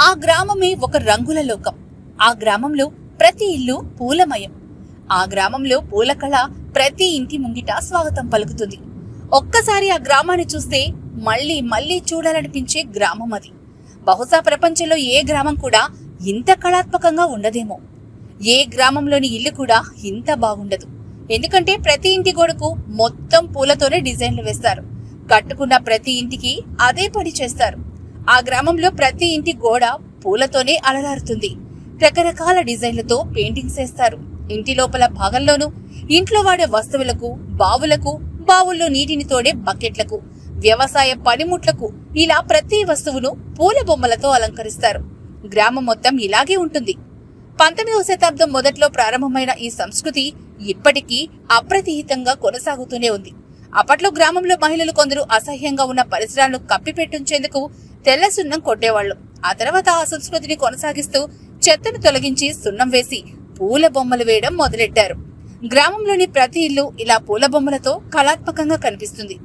ఆ గ్రామమే ఒక రంగుల లోకం. ఆ గ్రామంలో ప్రతి ఇల్లు పూలమయం. ఆ గ్రామంలో పూల కళ ప్రతి ఇంటి ముంగిట స్వాగతం పలుకుతుంది. ఒక్కసారి ఆ గ్రామాన్ని చూస్తే మళ్ళీ మళ్ళీ చూడాలనిపించే గ్రామం అది. బహుశా ప్రపంచంలో ఏ గ్రామం కూడా ఇంత కళాత్మకంగా ఉండదేమో. ఏ గ్రామంలోని ఇల్లు కూడా ఇంత బాగుండదు. ఎందుకంటే ప్రతి ఇంటి గోడకు మొత్తం పూలతోనే డిజైన్లు వేస్తారు. కట్టుకున్న ప్రతి ఇంటికి అదే పని చేస్తారు. ఆ గ్రామంలో ప్రతి ఇంటి గోడ పూలతోనే అలరారుతుంది. రకరకాల డిజైన్లతో పెయింటింగ్స్ వేస్తారు. ఇంటి లోపల భాగంలోనూ ఇంట్లో వాడే వస్తువులకు బావులకు బావుల్లో నీటిని తోడే బకెట్లకు వ్యవసాయ పనిముట్లకు ఇలా ప్రతి వస్తువును పూల బొమ్మలతో అలంకరిస్తారు. గ్రామం మొత్తం ఇలాగే ఉంటుంది. పంతొమ్మిదవ శతాబ్దం మొదట్లో ప్రారంభమైన ఈ సంస్కృతి ఇప్పటికీ అప్రతిహితంగా కొనసాగుతూనే ఉంది. అప్పట్లో గ్రామంలో మహిళలు కొందరు అసహ్యంగా ఉన్న పరిసరాలను కప్పిపెట్టించేందుకు తెల్ల సున్నం కొట్టేవాళ్ళు ఆ తర్వాత ఆ సంస్కృతిని కొనసాగిస్తూ చెత్తను తొలగించి సున్నం వేసి పూల బొమ్మలు వేయడం మొదలెట్టారు. గ్రామంలోని ప్రతి ఇల్లు ఇలా పూల బొమ్మలతో కళాత్మకంగా కనిపిస్తుంది.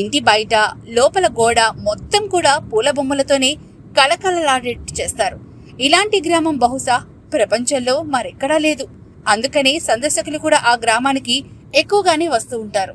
ఇంటి బయట లోపల గోడ మొత్తం కూడా పూల బొమ్మలతోనే కళకళలాడేట్టు చేస్తారు. ఇలాంటి గ్రామం బహుశా ప్రపంచంలో మరెక్కడా లేదు. అందుకనే సందర్శకులు కూడా ఆ గ్రామానికి ఎక్కువగానే వస్తూ ఉంటారు.